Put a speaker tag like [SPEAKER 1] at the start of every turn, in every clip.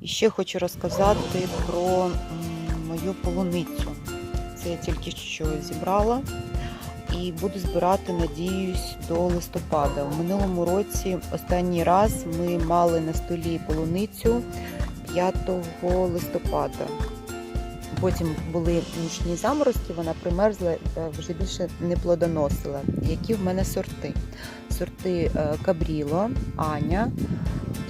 [SPEAKER 1] І ще хочу розказати про мою полуницю. Це я тільки що зібрала і буду збирати, надіюсь, до листопада. У минулому році останній раз ми мали на столі полуницю 5 листопада. Потім були нічні заморозки, вона примерзла, е, вже більше не плодоносила. Які в мене сорти? Сорти е, Кабріло, Аня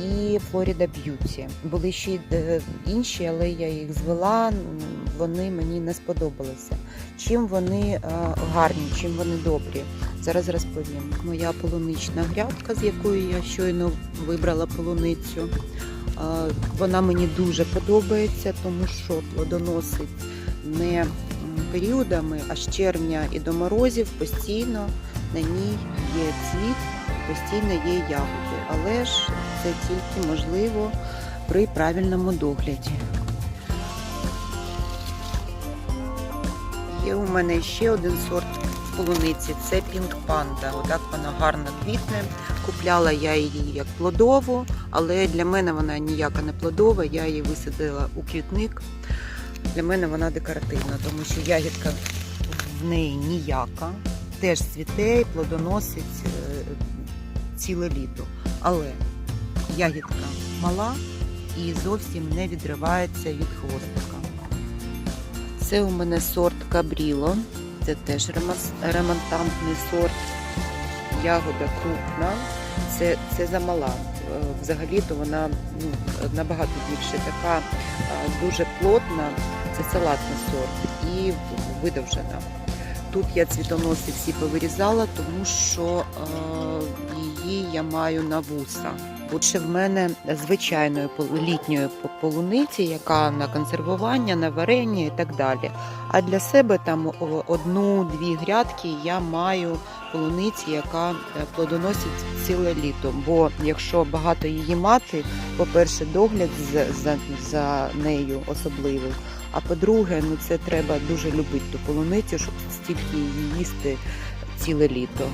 [SPEAKER 1] і Флоріда Б'юті. Були ще е, інші, але я їх звела, вони мені не сподобалися. Чим вони е, гарні, чим вони добрі. Зараз розповім. Моя полунична грядка, з якої я щойно вибрала полуницю. Е, Вона мені дуже подобається, тому що плодоносить не періодами, а з червня і до морозів постійно на ній є цвіт, постійно є ягоди. Але ж це тільки можливо при правильному догляді. Є у мене ще один сорт полуниці це Pink Panda. Отак вона гарно квітне. Купляла я її як плодову, але для мене вона ніяка не плодова. Я її висадила у квітник. Для мене вона декоративна, тому що ягідка в неї ніяка. Теж цвіте плодоносить е, ціле літо. Але ягідка мала і зовсім не відривається від хвостика. Це у мене сорт Кабріло. Це теж ремонтантний сорт. Ягода крупна. Це, це замала. Е, Взагалі-то вона ну, набагато більше така е, дуже плотна. Це салатний сорт і видовжена. Тут я цвітоноси всі повирізала, тому що е, її я маю на вуса. От ще в мене звичайної літньої полуниці, яка на консервування, на варення і так далі. А для себе там одну-дві грядки я маю полуниці, яка е, плодоносить ціле літо. Бо якщо багато її мати, по-перше, догляд за, за, за нею особливий. А по-друге, ну це треба дуже любити ту полуницю, щоб стільки її їсти ціле літо.